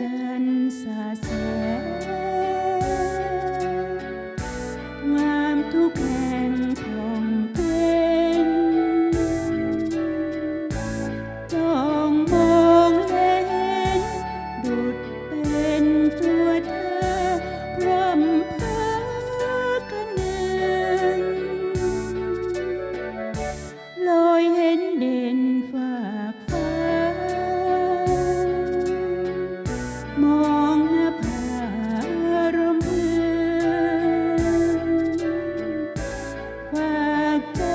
จันสาแส like that.